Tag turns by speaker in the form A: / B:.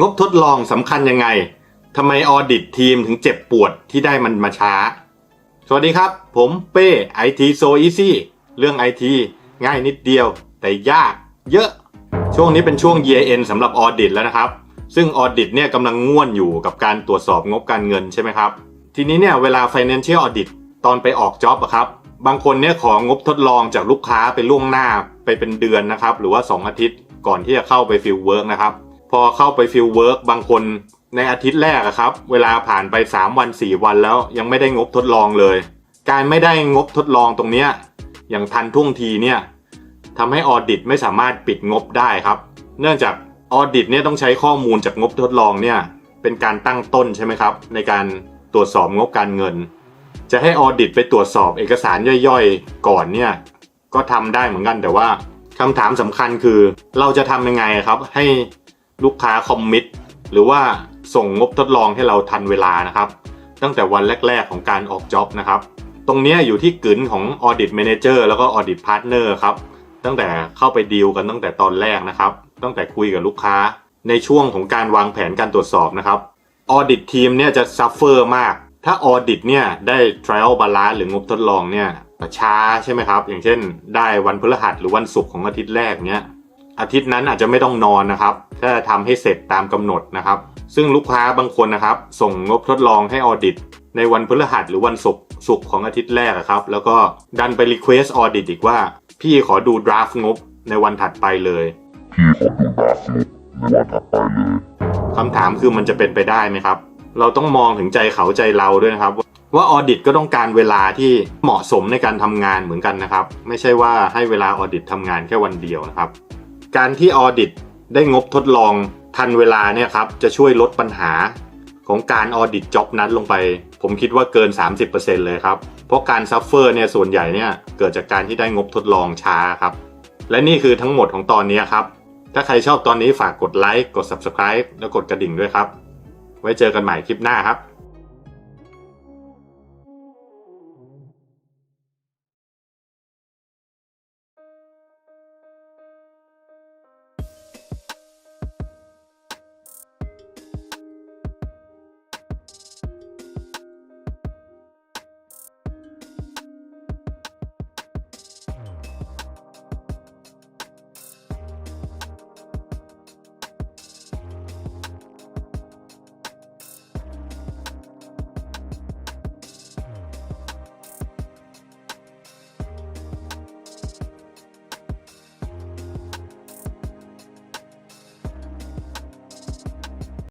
A: งบทดลองสำคัญยังไงทำไมออดิตทีมถึงเจ็บปวดที่ได้มันมาช้า สวัสดีครับ ผมเป้ IT So Easy เรื่อง IT ง่ายนิดเดียว แต่ยากเยอะ ช่วงนี้เป็นช่วง Year End สำหรับออดิตแล้วนะครับ ซึ่งออดิตเนี่ยกำลังง่วนอยู่กับการตรวจสอบงบการเงินใช่ไหมครับ ทีนี้เนี่ยเวลา Financial Audit ตอนไปออกจ็อบอะครับ บางคนเนี่ยของงบทดลองจากลูกค้าไปล่วงหน้าไปเป็นเดือนนะครับ หรือว่า 2 อาทิตย์ก่อนที่จะเข้าไปฟิลเวิร์กนะครับ พอเข้าไปฟิลเวิร์กบางคนในอาทิตย์แรกอะครับ เวลาผ่านไป 3 วัน 4 วันแล้วยังไม่ได้งบทดลองเลย การไม่ได้งบทดลองตรงเนี้ยอย่างทันท่วงทีเนี่ยทำให้ออดิตไม่สามารถปิดงบได้ครับ เนื่องจากออดิตเนี่ยต้องใช้ข้อมูลจากงบทดลองเนี่ยเป็นการตั้งต้นใช่ไหมครับ ในการตรวจสอบงบการเงิน จะให้ออดิตไปตรวจสอบเอกสารย่อยๆ ก่อนเนี่ยก็ทำได้เหมือนกันแต่ว่าคำถามสำคัญคือเราจะทำยังไงครับให้ ลูกค้าคอมมิตหรือว่าส่งงบทดลองให้เราทันเวลานะครับ ตั้งแต่วันแรก ๆ ของการออกจ็อบนะครับ ตรงนี้อยู่ที่กึนของ Audit Manager แล้วก็ Audit Partner ครับ ตั้งแต่เข้าไปดีลกันตั้งแต่ตอนแรกนะครับ ตั้งแต่คุยกับลูกค้าในช่วงของการวางแผนการตรวจสอบนะครับ Audit ทีมเนี่ยจะซัฟเฟอร์มาก ถ้า Audit เนี่ยได้ Trial Balance หรืองบทดลองเนี่ยช้าใช่ไหมครับ อย่างเช่น ได้วันพฤหัสหรือวันศุกร์ของอาทิตย์แรกเนี่ย อาทิตย์นั้นอาจจะไม่ต้องนอนนะครับ ถ้าทำให้เสร็จตามกำหนดนะครับ ซึ่งลูกค้าบางคนนะครับ ส่งงบทดลองให้ Audit ในวันพฤหัสหรือวันศุกร์ศุกร์ของอาทิตย์แรกอะครับ แล้วก็ดันไป Request Audit อีกว่า พี่ขอดู draft งบในวันถัดไปเลย
B: พี่ขอดูดราฟต์งบในวันถัดไปเลย
A: คำถามคือมันจะเป็นไปได้ไหมครับ เราต้องมองถึงใจเขาใจเราด้วยนะครับ ว่าออดิตก็ต้องการเวลาที่เหมาะสมในการทำงานเหมือนกันนะครับ ไม่ใช่ว่าให้เวลาออดิตทำงานแค่วันเดียวนะครับ การที่ออดิตได้งบทดลองทันเวลาเนี่ยครับจะช่วยลดปัญหาของการออดิตจ็อบนั้นลงไป ผมคิดว่าเกิน 30%เลยครับ เพราะการซัฟเฟอร์เนี่ยส่วนใหญ่เนี่ยเกิดจากการที่ได้งบทดลองช้าครับ และนี่คือทั้งหมดของตอนนี้ครับ ถ้าใครชอบตอนนี้ฝากกดไลค์กด Subscribe แล้วกดกระดิ่งด้วยครับ ไว้เจอกันใหม่คลิปหน้าครับ